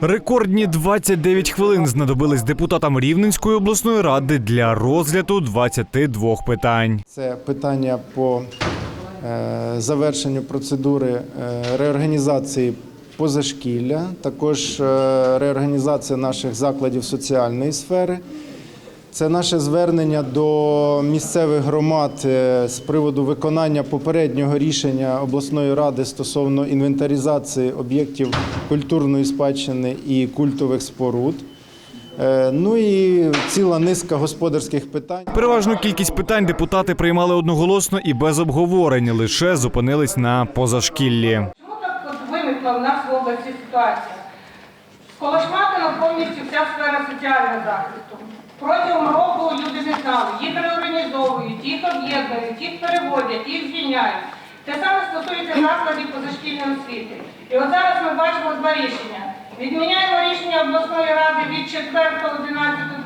Рекордні 29 хвилин знадобились депутатам Рівненської обласної ради для розгляду 22 питань. Це питання по е, завершенню процедури е, реорганізації позашкілля, також е, реорганізація наших закладів соціальної сфери. Це наше звернення до місцевих громад е, з приводу виконання попереднього рішення обласної ради стосовно інвентаризації об'єктів культурної спадщини і культових споруд. Е, Ну і ціла низка господарських питань. Переважну кількість питань депутати приймали одноголосно і без обговорень, лише зупинились на позашкіллі. Чому так от виникла в нас в області ситуація? Сколошматина повністю вся сфера соціального захисту. Протягом року люди не знали, їх реорганізовують, їх об'єднують, їх переводять, їх звільняють. Те саме стосується закладів позашкільної освіти. І от зараз ми бачимо два рішення. Відміняємо рішення обласної ради від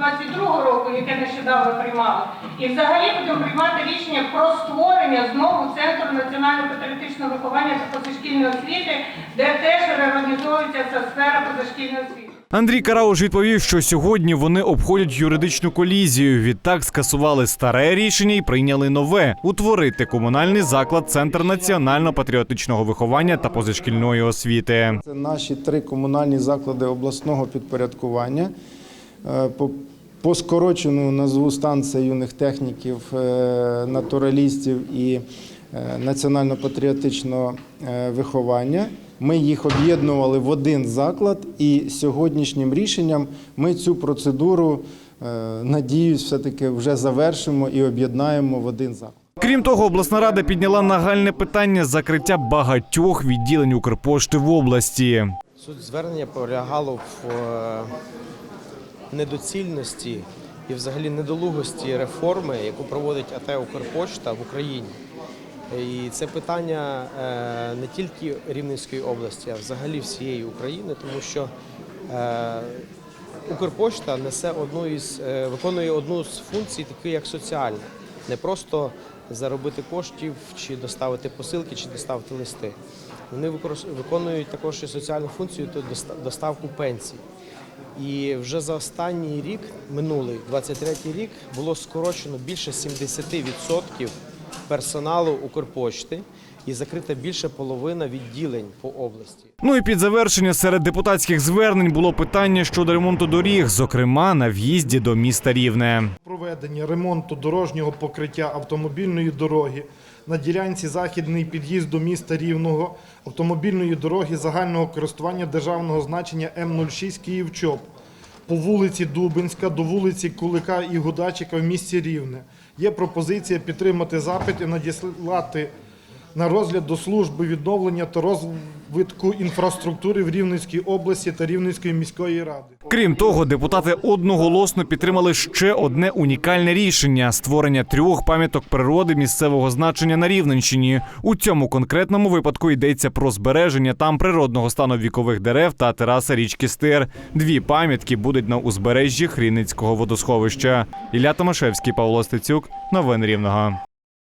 4.11.22 року, яке нещодавно приймали. І взагалі будемо приймати рішення про створення знову Центру національно-патріотичного виховання та позашкільної освіти, де теж реорганізовується ця сфера позашкільної освіти. Андрій Карауш відповів, що сьогодні вони обходять юридичну колізію. Відтак скасували старе рішення і прийняли нове утворити комунальний заклад Центр національно-патріотичного виховання та позашкільної освіти. Це наші три комунальні заклади обласного підпорядкування. По, скорочену назву станція юних техніків, е, натуралістів і е, національно-патріотичного е, виховання. Ми їх об'єднували в один заклад, і сьогоднішнім рішенням ми цю процедуру, надіюсь, все-таки вже завершимо і об'єднаємо в один заклад. Крім того, обласна рада підняла нагальне питання закриття багатьох відділень Укрпошти в області. Суть звернення полягало в недоцільності і взагалі недолугості реформи, яку проводить АТ Укрпошта в Україні. І це питання е, не тільки Рівненської області, а взагалі всієї України, тому що е, Укрпошта несе одну із е, виконує одну з функцій, таку як соціальна, не просто заробити коштів чи доставити посилки, чи доставити листи. Вони виконують також і соціальну функцію то доставку пенсій. І вже за останній рік, минулий 23-й рік, було скорочено більше 70% персоналу Укрпошти і закрита більше половина відділень по області. Ну і під завершення серед депутатських звернень було питання щодо ремонту доріг, зокрема на в'їзді до міста Рівне. проведення ремонту дорожнього покриття автомобільної дороги на ділянці західний під'їзд до міста Рівного автомобільної дороги загального користування державного значення М06 Київ-ЧОП по вулиці Дубинська до вулиці Кулика і Гудачика в місті Рівне. Є пропозиція підтримати запит і надіслати на розгляд до служби відновлення та розвитку інфраструктури в Рівненській області та Рівненської міської ради. Крім того, депутати одноголосно підтримали ще одне унікальне рішення створення трьох пам'яток природи місцевого значення на Рівненщині. У цьому конкретному випадку йдеться про збереження там природного стану вікових дерев та тераси річки Стир. Дві пам'ятки будуть на узбережжі Хрінницького водосховища. Ілля Томашевський, Павло Стецюк, новини Рівного.